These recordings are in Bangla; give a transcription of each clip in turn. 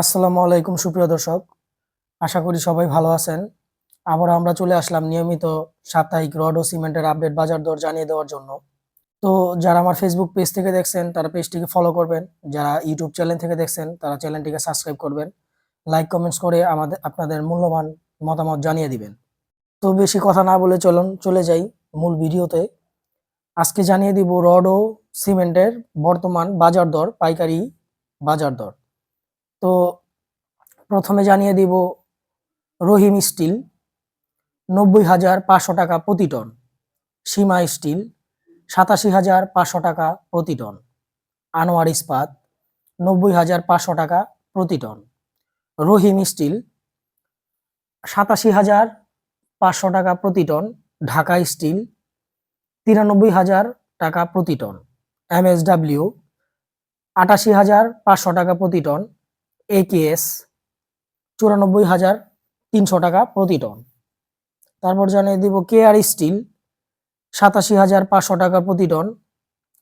আসসালামু আলাইকুম, সুপ্রিয় দর্শক। আশা করি সবাই ভালো আছেন। আবার আমরা চলে আসলাম নিয়মিত সাপ্তাহিক রড ও সিমেন্টের আপডেট বাজার দর জানিয়ে দেওয়ার জন্য। তো যারা আমার ফেসবুক পেজ থেকে দেখছেন, তারা পেজটিকে ফলো করবেন। যারা ইউটিউব চ্যানেল থেকে দেখছেন, তারা চ্যানেলটিকে সাবস্ক্রাইব করবেন। লাইক কমেন্টস করে আমাদের, আপনাদের মূল্যবান মতামত জানিয়ে দিবেন। তো বেশি কথা না বলে চলুন, চলে যাই মূল ভিডিওতে। আজকে জানিয়ে দিব রড ও সিমেন্টের বর্তমান বাজার দর, পাইকারি বাজার দর। তো প্রথমে জানিয়ে দিব রহিম স্টিল, নব্বই হাজার পাঁচশো টাকা প্রতি টন। সীমা স্টিল, সাতাশি হাজার পাঁচশো টাকা প্রতি টন। আনোয়ার ইস্পাত, নব্বই হাজার পাঁচশো টাকা প্রতি টন। রহিম স্টিল, সাতাশি হাজার পাঁচশো টাকা প্রতি টন। ঢাকা স্টিল, তিরানব্বই হাজার টাকা প্রতি টন। এম এস এমএসডাব্লিউ আটাশি হাজার পাঁচশো টাকা প্রতি টন। একেএস চুরানব্বই হাজার তিনশো টাকা প্রতি টন তারপর জানিয়ে দিব কে আর স্টিল সাতাশি হাজার পাঁচশো টাকা প্রতি টন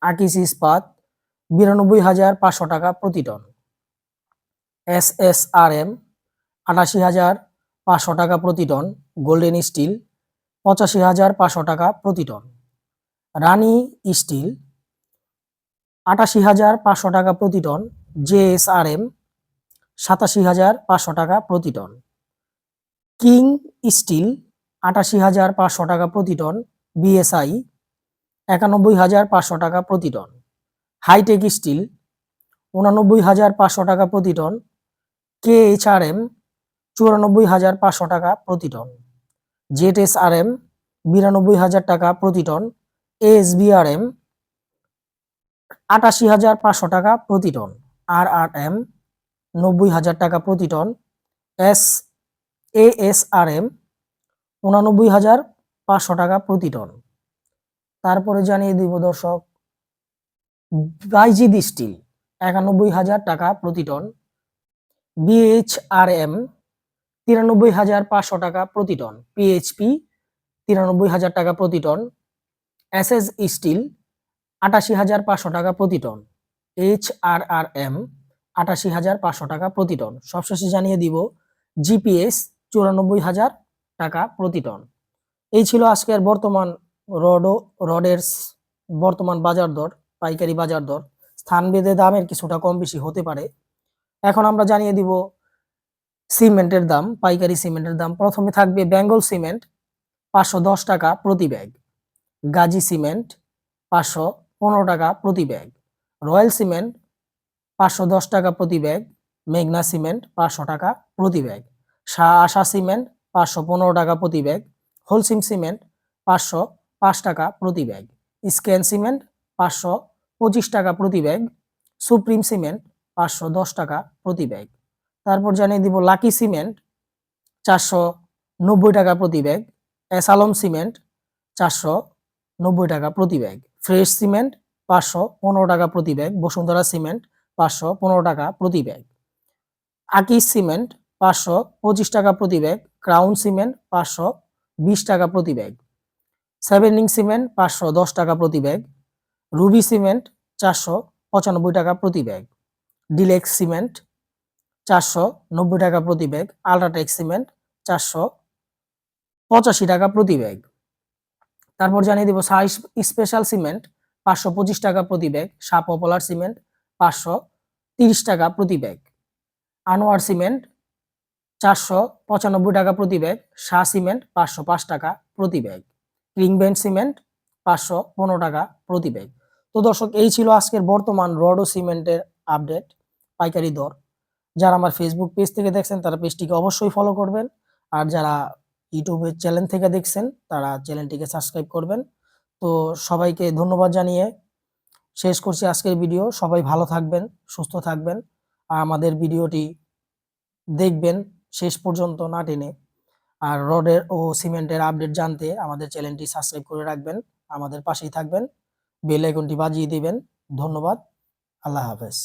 আকিস ইস্পাত বিরানব্বই হাজার পাঁচশো টাকা প্রতি ton S S R M আটাশি হাজার পাঁচশো টাকা প্রতি টন গোল্ডেন স্টিল পঁচাশি হাজার পাঁচশো টাকা প্রতি টন রানী স্টিল আটাশি হাজার পাঁচশো টাকা প্রতি টন এম সাতাশি হাজার পাঁচশো টাকা প্রতি টন। কিং স্টিল, আটাশি হাজার পাঁচশো টাকা প্রতি টন। বিএসআই, একানব্বই হাজার পাঁচশো টাকা প্রতি টন। হাইটেক স্টিল, উনানব্বই হাজার পাঁচশো টাকা প্রতি ton. K H R M চুরানব্বই হাজার পাঁচশো টাকা প্রতি ton. Z S R M বিরানব্বই হাজার টাকা প্রতি ton. S B R M আটাশি হাজার পাঁচশো টাকা প্রতি টন। আর আর এম নব্বই হাজার টাকা প্রতি ton, S A S R M উনানব্বই হাজার পাঁচশো টাকা প্রতি টন। তারপরে জানিয়ে দিব দর্শক বাইজিদ স্টিল একানব্বই হাজার টাকা প্রতি টন বিএইচ আর এম তিরানব্বই হাজার পাঁচশো টাকা প্রতি টন পিএইচপি তিরানব্বই হাজার টাকা প্রতি টন, এস এস স্টিল আটাশি হাজার পাঁচশো টাকা প্রতি ton, H R R M আটাশি হাজার পাঁচশো টাকা প্রতি টন। সবশেষে জানিয়ে দিব, জিপিএস চুরানব্বই হাজার টাকা প্রতি টন। এই ছিল আজকের বর্তমান রড, রডের বর্তমান বাজার দর, পাইকারি বাজার দর। স্থানভেদে দামের কিছুটা কম বেশি হতে পারে। এখন আমরা জানিয়ে দিব, সিমেন্টের দাম, পাইকারি সিমেন্টের দাম। প্রথমে থাকবে বেঙ্গল সিমেন্ট, পাঁচশো দশ টাকা প্রতি ব্যাগ। গাজী সিমেন্ট, পাঁচশো পনেরো টাকা প্রতি ব্যাগ। রয়্যাল সিমেন্ট পাঁচশো দশ টাকা প্রতি ব্যাগ, মেঘনা সিমেন্ট পাঁচশো টাকা প্রতি ব্যাগ শাহ আশা সিমেন্ট পাঁচশো পনেরো টাকা প্রতি ব্যাগ, হোলসিম সিমেন্ট পাঁচশো পাঁচ টাকা প্রতি ব্যাগ, স্ক্যান সিমেন্ট পাঁচশো পঁচিশ টাকা প্রতি ব্যাগ, সুপ্রিম সিমেন্ট পাঁচশো দশ টাকা প্রতি ব্যাগ। তারপর জানিয়ে দিব লাকি সিমেন্ট চারশো নব্বই টাকা প্রতি ব্যাগ অ্যাসালম সিমেন্ট চারশো নব্বই টাকা প্রতি ব্যাগ, ফ্রেশ সিমেন্ট পাঁচশো পনেরো টাকা প্রতি ব্যাগ, বসুন্ধরা সিমেন্ট পাঁচশো পনেরো টাকা প্রতি ব্যাগ। আকিস সিমেন্ট পাঁচশো পঁচিশ টাকা প্রতি ব্যাগ। ক্রাউন সিমেন্ট পাঁচশো বিশ টাকা প্রতি ব্যাগ। সেভেনিং সিমেন্ট পাঁচশো দশ টাকা প্রতি ব্যাগ। রুবি সিমেন্ট চারশো পঁচানব্বই টাকা প্রতি ব্যাগ। ডিলেক্স সিমেন্ট চারশো নব্বই টাকা প্রতি ব্যাগ। আলট্রাটেক সিমেন্ট চারশো পঁচাশি টাকা প্রতি ব্যাগ। তারপর জানিয়ে দিব সাই স্পেশাল সিমেন্ট পাঁচশো পঁচিশ টাকা প্রতি ব্যাগ। শাহ পপুলার সিমেন্ট পাঁচশো তিরিশ টাকা প্রতি ব্যাগ। আনোয়ার সিমেন্ট চারশো পঁচানব্বই টাকা প্রতি ব্যাগ। শাহ সিমেন্ট পাঁচশো পাঁচ টাকা প্রতি ব্যাগ। রিংবেন্ড সিমেন্ট পাঁচশো পনেরো টাকা প্রতি ব্যাগ। তো দর্শক, এই ছিল আজকের বর্তমান রড ও সিমেন্টের আপডেট, পাইকারি দর। যারা আমার ফেসবুক পেজ থেকে দেখছেন, তারা পেজটিকে অবশ্যই ফলো করবেন। আর যারা ইউটিউবের চ্যানেল থেকে দেখছেন, তারা চ্যানেলটিকে সাবস্ক্রাইব করবেন। তো সবাইকে ধন্যবাদ জানিয়ে শেষ করছি আজকের ভিডিও সবাই ভালো থাকবেন, সুস্থ থাকবেন, আর আমাদের ভিডিওটি দেখবেন শেষ পর্যন্ত না টেনে। আর রডের ও সিমেন্টের আপডেট জানতে আমাদের চ্যানেলটি সাবস্ক্রাইব করে রাখবেন, আমাদের পাশেই থাকবেন, বেল আইকনটি বাজিয়ে দিবেন। ধন্যবাদ, আল্লাহ হাফেজ।